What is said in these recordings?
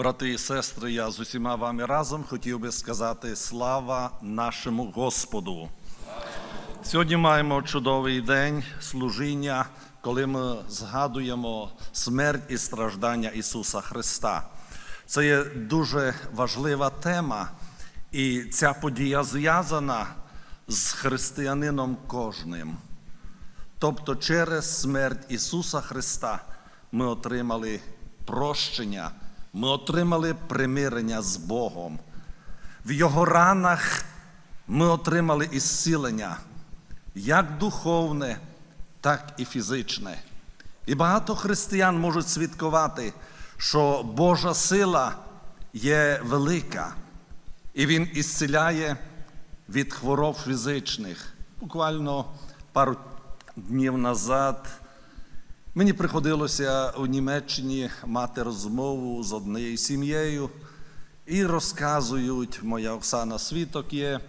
Брати і сестри, я з усіма вами разом хотів би сказати слава нашому Господу. Сьогодні маємо чудовий день служіння, коли ми згадуємо смерть і страждання Ісуса Христа. Це є дуже важлива тема, і ця подія зв'язана з християнином кожним. Тобто через смерть Ісуса Христа ми отримали прощення, ми отримали примирення з Богом. В Його ранах ми отримали ісцілення, як духовне, так і фізичне. І багато християн можуть свідкувати, що Божа сила є велика, і Він ісціляє від хвороб фізичних. Буквально пару днів назад мені приходилося у Німеччині мати розмову з однією сім'єю, і розказують, моя Оксана свідок є,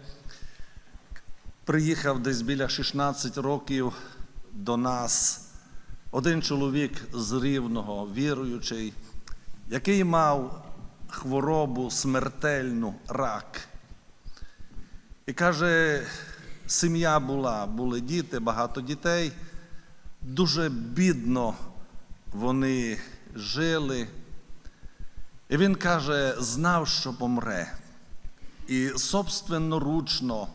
приїхав десь біля 16 років до нас один чоловік з рівного, віруючий, який мав хворобу смертельну рак. І каже, сім'я була, були діти, багато дітей. Дуже бідно вони жили. І він каже, знав, що помре. І собственноручно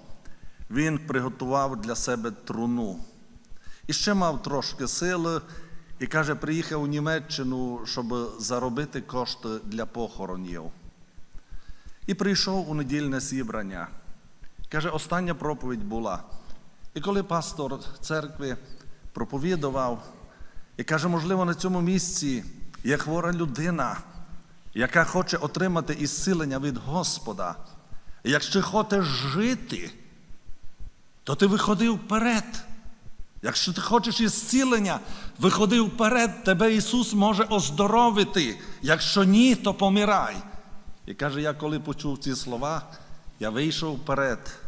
він приготував для себе труну. І ще мав трошки сили, і каже, приїхав у Німеччину, щоб заробити кошти для похоронів. І прийшов у недільне зібрання. Каже, остання проповідь була. І коли пастор церкви проповідував, і каже, можливо, на цьому місці є хвора людина, яка хоче отримати ісцілення від Господа. І якщо хочеш жити, то ти виходи вперед. Якщо ти хочеш ісцілення, виходи вперед, тебе Ісус може оздоровити. Якщо ні, то помирай. І каже, я коли почув ці слова, я вийшов вперед.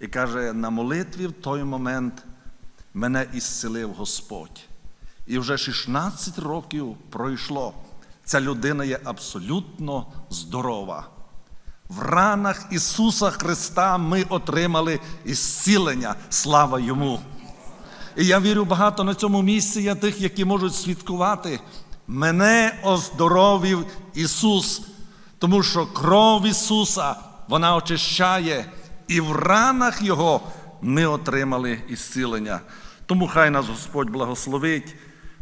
І каже, на молитві в той момент мене ісцелив Господь. І вже 16 років пройшло. Ця людина є абсолютно здорова. В ранах Ісуса Христа ми отримали ісцілення. Слава Йому! І я вірю, багато на цьому місці є тих, які можуть свідкувати. Мене оздоровив Ісус, тому що кров Ісуса вона очищає, і в ранах Його ми отримали ісцілення. Тому хай нас Господь благословить.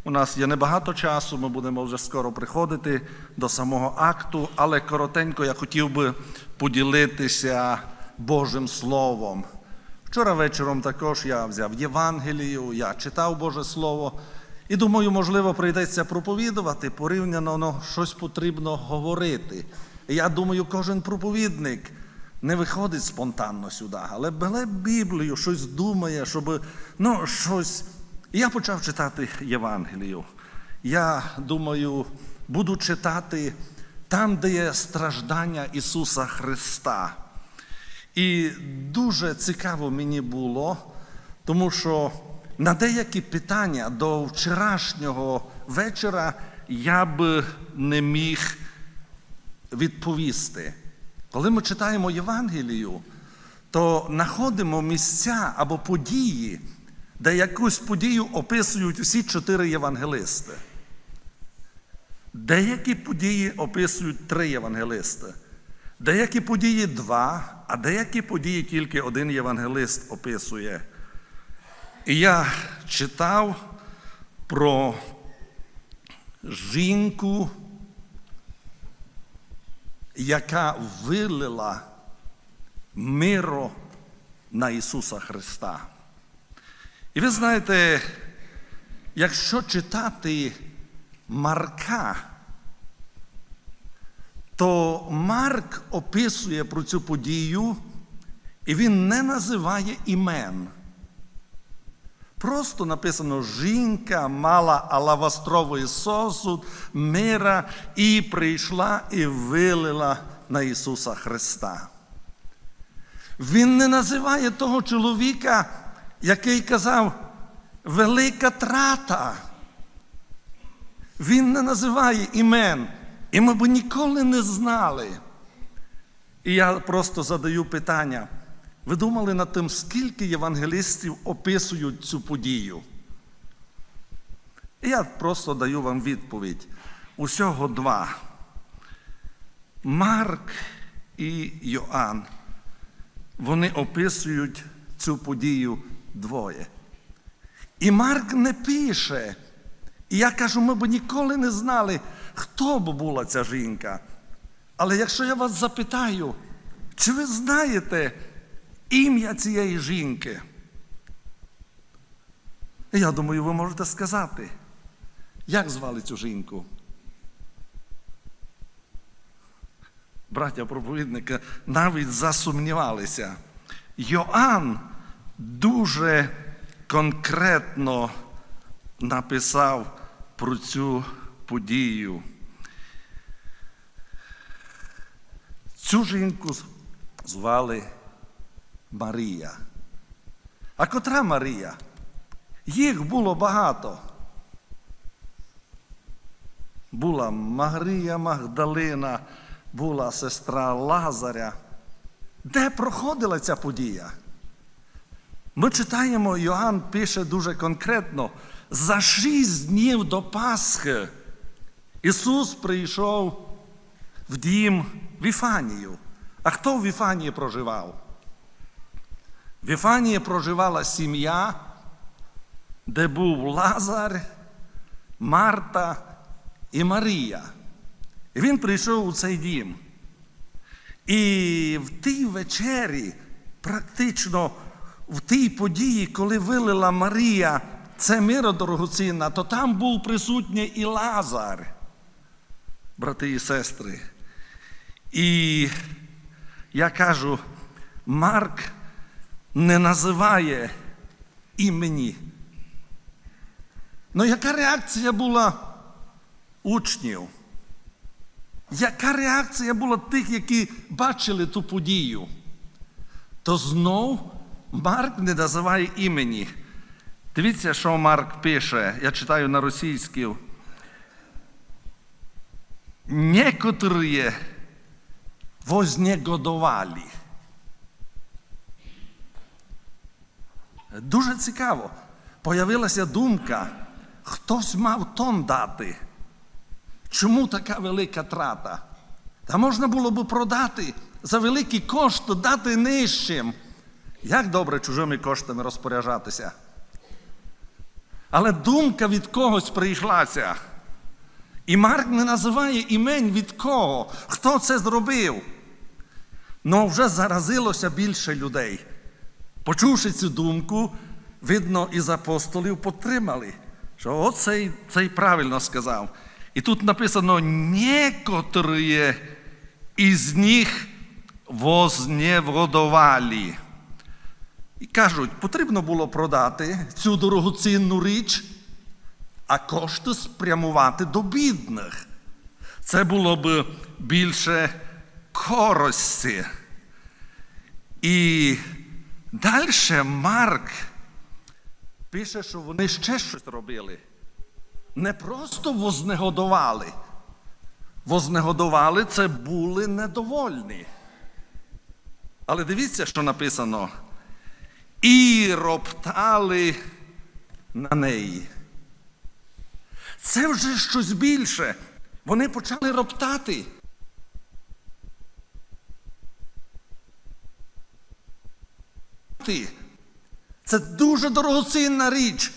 У нас є небагато часу, ми будемо вже скоро приходити до самого акту, але коротенько я хотів би поділитися Божим Словом. Вчора вечором також я взяв Євангелію, я читав Боже Слово і думаю, можливо, прийдеться проповідувати, порівняно ну, щось потрібно говорити. Я думаю, кожен проповідник не виходить спонтанно сюди, але бере Біблію, щось думає, щоб ну, щось. Я почав читати Євангелію. Я думаю, буду читати там, де є страждання Ісуса Христа. І дуже цікаво мені було, тому що на деякі питання до вчорашнього вечора я б не міг відповісти. Коли ми читаємо Євангелію, то знаходимо місця або події, де якусь подію описують усі чотири євангелисти. Деякі події описують три євангелисти. Деякі події два, а деякі події тільки один євангелист описує. І я читав про жінку, яка вилила миро на Ісуса Христа. І ви знаєте, якщо читати Марка, то Марк описує про цю подію, і він не називає імен. Просто написано: жінка мала алавастровий сосуд, мира і прийшла і вилила на Ісуса Христа. Він не називає того чоловіка, який казав, велика трата. Він не називає імен. І ми б ніколи не знали. І я просто задаю питання. Ви думали над тим, скільки євангелістів описують цю подію? І я просто даю вам відповідь. Усього два. Марк і Йоанн. Вони описують цю подію двоє. І Марк не пише. І я кажу, ми б ніколи не знали, хто б була ця жінка. Але якщо я вас запитаю, чи ви знаєте ім'я цієї жінки? Я думаю, ви можете сказати, як звали цю жінку? Браття проповідника навіть засумнівалися. Йоанн дуже конкретно написав про цю подію. Цю жінку звали Марія. А котра Марія? Їх було багато. Була Марія Магдалина, була сестра Лазаря. Де проходила ця подія? Ми читаємо, Йоанн пише дуже конкретно: за шість днів до Пасхи Ісус прийшов в дім Віфанію. А хто в Віфанії проживав? В Віфанії проживала сім'я, де був Лазар, Марта і Марія. І він прийшов у цей дім. І в тій вечері, практично в тій події, коли вилила Марія це миро дорогоцінна, то там був присутній і Лазар, брати і сестри. І я кажу, Марк не називає імені. Ну яка реакція була учнів? Яка реакція була тих, які бачили ту подію? То знов Марк не називає імені. Дивіться, що Марк пише, я читаю на російській. Некоторые вознегодовали. Дуже цікаво. Появилася думка, хтось мав тон дати. Чому така велика трата? Та можна було б продати за великі кошти, дати нижчим. Як добре чужими коштами розпоряджатися? Але думка від когось прийшлася. І Марк не називає імень від кого, хто це зробив. Ну вже заразилося більше людей. Почувши цю думку, видно, із апостолів підтримали, що оцей цей правильно сказав. І тут написано некоторые із них возневродовали. І кажуть, потрібно було продати цю дорогоцінну річ, а кошти спрямувати до бідних. Це було б більше користі. І далі Марк пише, що вони ще щось робили. Не просто вознегодували. Вознегодували це були недовольні. Але дивіться, що написано. І роптали на неї. Це вже щось більше. Вони почали роптати. Це дуже дорогоцінна річ.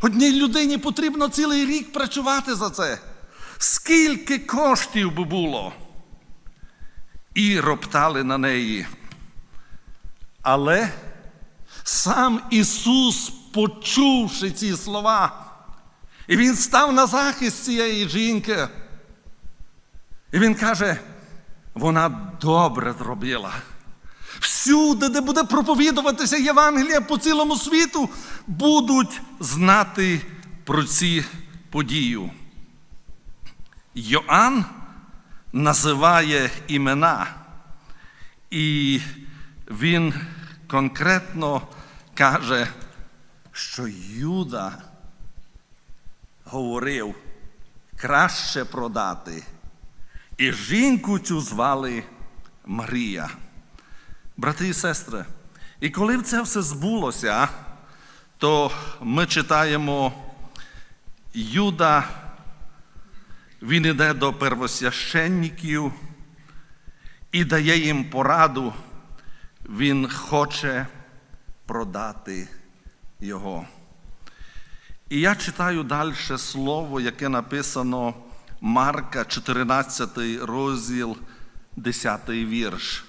Одній людині потрібно цілий рік працювати за це. Скільки коштів би було? І роптали на неї. Але сам Ісус, почувши ці слова, і Він став на захист цієї жінки. І він каже, вона добре зробила. Всюди, де буде проповідуватися Євангелія по цілому світу, будуть знати про ці подію. Йоанн називає імена, і він конкретно каже, що Юда говорив краще продати І жінку цю звали Марія. Брати і сестри, і коли це все збулося, то ми читаємо Юда, він іде до первосвященників і дає їм пораду, він хоче продати його. І я читаю далі слово, яке написано Марка, 14 розділ, 10 вірш.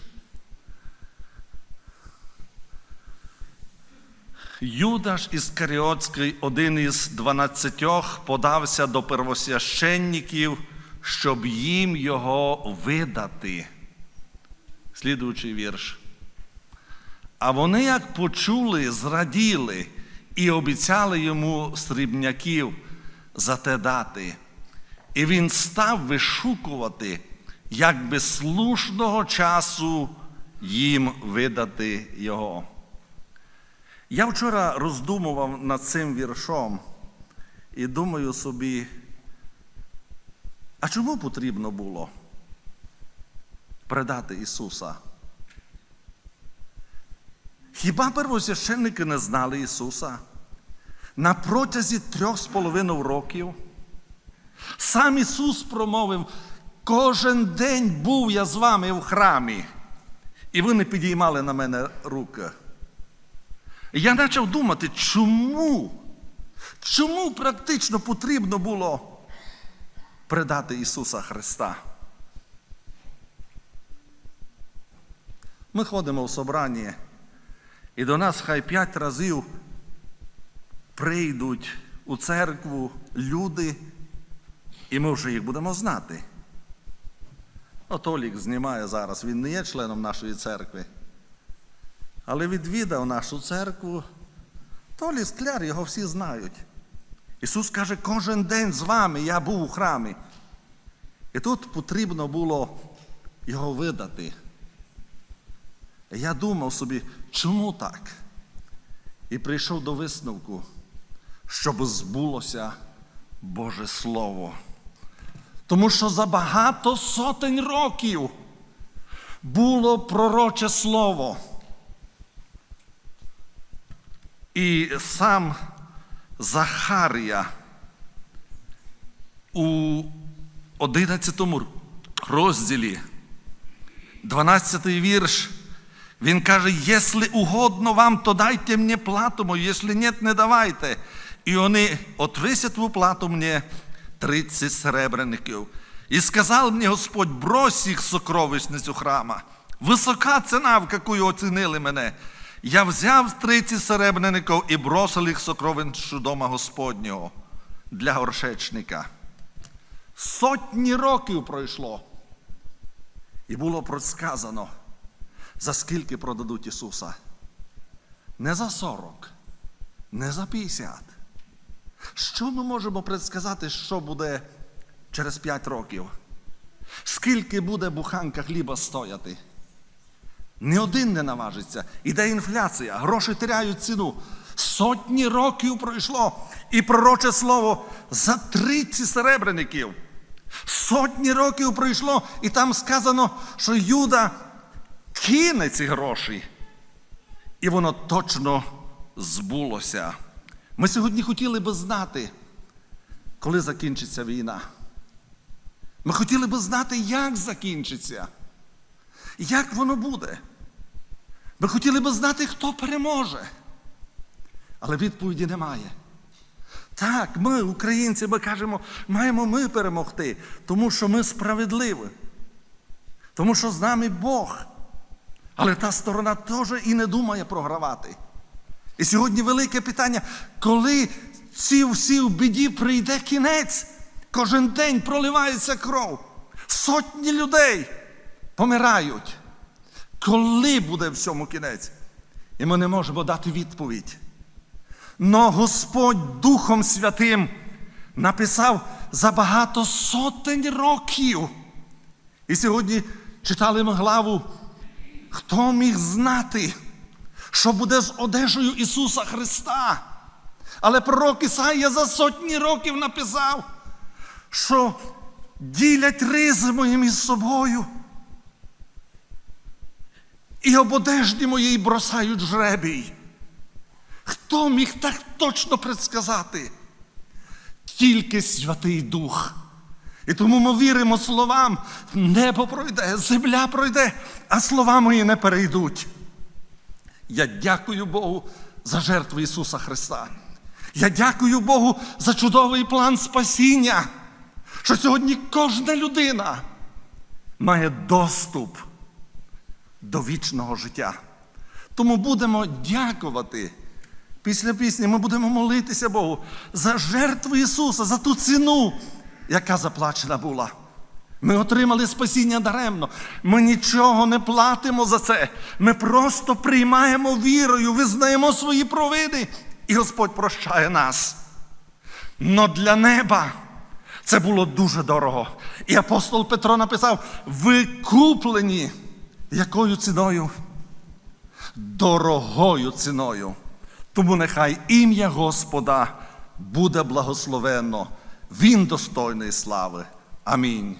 Юдаш Іскаріотський, один із дванадцятьох, подався до первосвященників, щоб їм його видати. Слідуючий вірш. А вони, як почули, зраділи і обіцяли йому срібняків за те дати. І він став вишукувати, як би слушного часу їм видати його. Я вчора роздумував над цим віршом і думаю собі, а чому потрібно було предати Ісуса? Хіба первосвященники не знали Ісуса? На протязі трьох з половиною років сам Ісус промовив, кожен день був я з вами в храмі, і ви не підіймали на мене руки. Я почав думати, чому? Чому практично потрібно було предати Ісуса Христа? Ми ходимо в собрання, і до нас хай п'ять разів прийдуть у церкву люди, і ми вже їх будемо знати. Отолік знімає зараз, він не є членом нашої церкви. Але відвідав нашу церкву, Толі Скляр, його всі знають. Ісус каже, кожен день з вами я був у храмі. І тут потрібно було його видати. Я думав собі, чому так? І прийшов до висновку, щоб збулося Боже Слово. Тому що за багато сотень років було пророче слово. І сам Захарія у 11 розділі, 12 вірш, він каже, якщо угодно вам, то дайте мені плату мою, якщо нет, не давайте. І вони отвисять в плату мені 30 серебряників. І сказав мені Господь, брось їх сокровищницю храма. Висока ціна, в яку оцінили мене. Я взяв 30 серебряників і бросив їх сокровищу дома Господнього для горшечника. Сотні років пройшло. І було предсказано, за скільки продадуть Ісуса. Не за 40, не за 50. Що ми можемо предсказати, що буде через 5 років? Скільки буде буханка хліба стояти? Ні один не наважиться. Іде інфляція, гроші теряють ціну. Сотні років пройшло. І пророче слово за 30 серебряників. Сотні років пройшло, і там сказано, що Юда кине ці гроші. І воно точно збулося. Ми сьогодні хотіли би знати, коли закінчиться війна. Ми хотіли би знати, як закінчиться, як воно буде. Ми хотіли би знати, хто переможе. Але відповіді немає. Так, ми, українці, ми кажемо, маємо ми перемогти, тому що ми справедливі, тому що з нами Бог. Але та сторона теж і не думає програвати. І сьогодні велике питання, коли ці всі в біді прийде кінець, кожен день проливається кров. Сотні людей помирають. Коли буде всьому кінець? І ми не можемо дати відповідь. Но Господь Духом Святим написав за багато сотень років. І сьогодні читали ми главу, хто міг знати, що буде з одежею Ісуса Христа. Але пророк Ісаїя за сотні років написав, що ділять ризи мої між собою. І об одежді моїй бросають жребій. Хто міг так точно предсказати? Тільки Святий Дух. І тому ми віримо словам, небо пройде, земля пройде, а слова мої не перейдуть. Я дякую Богу за жертву Ісуса Христа. Я дякую Богу за чудовий план спасіння, що сьогодні кожна людина має доступ до вічного життя. Тому будемо дякувати. Після пісні ми будемо молитися Богу за жертву Ісуса, за ту ціну, яка заплачена була. Ми отримали спасіння даремно. Ми нічого не платимо за це. Ми просто приймаємо вірою, визнаємо свої провини, і Господь прощає нас. Но для неба це було дуже дорого. І апостол Петро написав: ви куплені якою ціною? Дорогою ціною. Тому нехай ім'я Господа буде благословенно. Він достойний слави. Амінь.